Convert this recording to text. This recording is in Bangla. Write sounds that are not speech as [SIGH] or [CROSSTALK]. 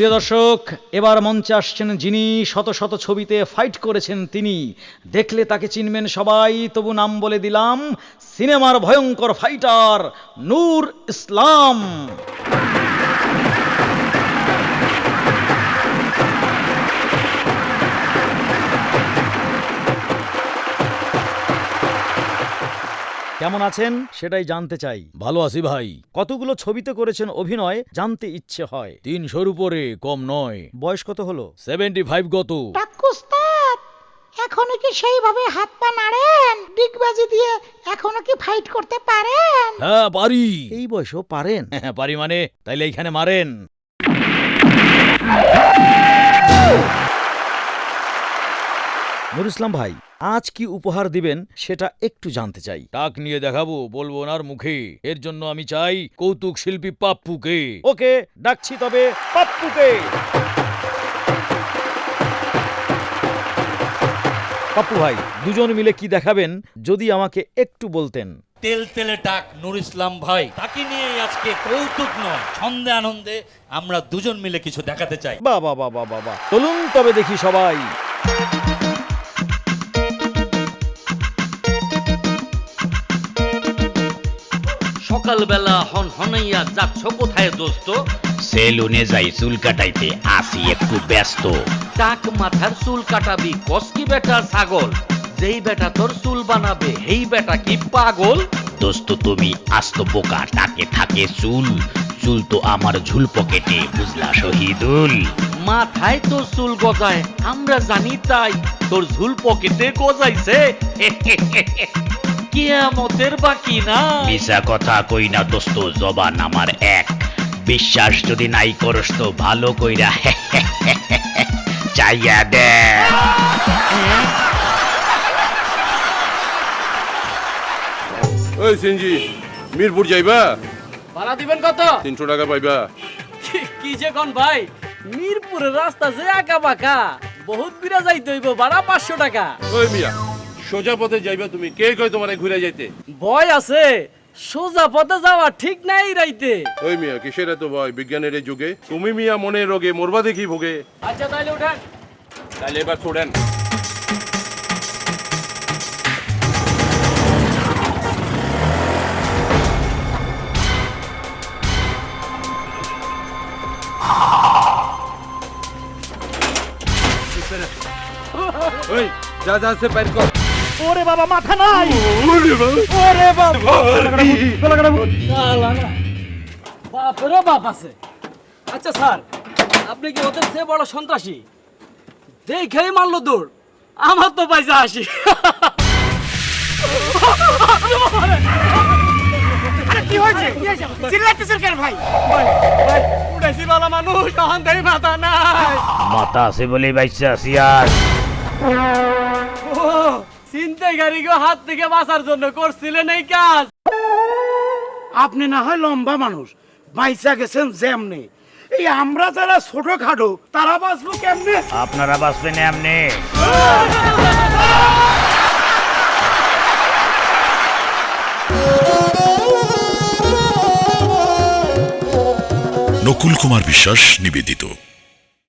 প্রিয় দর্শক, এবার মঞ্চে আসছেন যিনি শত শত ছবিতে ফাইট করেছেন তিনি। দেখলে তাকে চিনবেন সবাই, তবু নাম বলে দিলাম, সিনেমার ভয়ঙ্কর ফাইটার নূর ইসলাম। কেমন আছেন? সেটাই জানতে চাই। ভালো আছি ভাই। কতগুলো ছবিতে করেছেন অভিনয়? জানতে ইচ্ছে হয়। তিনশোর উপরে কম নয়। বয়স কত হলো? সেভেন্টি ফাইভ গত ডাকুস্তাদ এখনও কি সেইভাবে হাত পা নাড়েন? ডিগবাজি দিয়ে এখনও কি ফাইট করতে পারেন? হ্যাঁ পারি। এই বয়সও পারেন? হ্যাঁ, পারি মানে তাইলে এইখানে মারেন। নুর ইসলাম ভাই আজ কি উপহার দিবেন সেটা একটু জানতে চাই। টাক নিয়ে দেখাবো বলব ওনার মুখে। এর জন্য আমি চাই কৌতুক শিল্পী পাপ্পুকে। ওকে ডাকছি তবে পাপ্পুকে। পাপ্পু ভাই দুজন মিলে কি দেখাবেন? যদি আমাকে একটু বলতেন। তেল তেলে টাক নুর ইসলাম ভাই। তাকে নিয়ে আজকে কৌতুক নয় ছন্দে আনন্দে আমরা দুজন মিলে কিছু দেখাতে চাই। বাবা বাবা বাবা চলুন তবে দেখি সবাই। সকালবেলা হন হনাইয়া যাচ্ছ কোথায় দোস্ত? সেলুনে যাই চুল কাটাইতে আসি একটু ব্যস্ত। টাক মাথার চুল কাটাবি কসকি বেটা ছাগল? যেই বেটা তোর চুল বানাবে হেই বেটা কি পাগল? দোস্ত তুমি আস্ত বোকা টাকে থাকে চুল। চুল তো আমার ঝুল পকেটে বুঝলা শহীদুল? মাথায় তো চুল গজায় আমরা জানি তাই তোর ঝুল পকেটে গজাইছে। [LAUGHS] কিয়ামতের বাকি না। মিশা কথা কই না দোস্ত জবান আমার এক। বিশ্বাস যদি নাই করস তো ভালো কইরা চাইয়া দে। ওই সিনজি মিরপুর যাইবা? ভাড়া দিবেন কত? তিনশো টাকা পাইবা। কি যে কোন ভাই মিরপুরের রাস্তা যে আঁকা বাঁকা বহুত বিরা যাইতে হইব ভাড়া পাঁচশো টাকা। ওই মিয়া সোজা পথে যাইবা তুমি। কে কয় তোমার ঘুরে যাইতে? ভয় আছে। সোজা পথে যাওয়া ঠিক নাই রাইতে। ওই মিয়া কিসের এত ভয়? বিজ্ঞানের এই যুগে। তুমি মিয়া মনে রোগে মরবা দেখি ভোগে। আচ্ছা তাইলে উঠেন। তাহলে এবার ছোড়েন ওই যা যা সে বাইর কর। ওরে বাবা মাথা নাই। ওরে বাবা। ওরে বাপেরও বাপ রে বাপ আছে। আচ্ছা স্যার আপনি কি ওদের চেয়ে বড় সন্ত্রাসী? দেখেই মারলো দৌড়। আমার তো পয়সা আসি কি হয়েছে? চিল্লাতেছেন কেন ভাই? উড়াইছি বালা মানুষ তখন মাথা নাই। মাথা আছে বলে বাইসা আছি আর। গাড়িকে হাত থেকে বাঁচার জন্য করছিলেন এই কাজ। আপনি না হয় লম্বা মানুষ বাইসা গেছেন যেমনি। এই আমরা যারা ছোট খাটো তারা বাঁচবো কেমনে? আপনারা বাঁচবেন এমনি। নকুল কুমার বিশ্বাস নিবেদিত।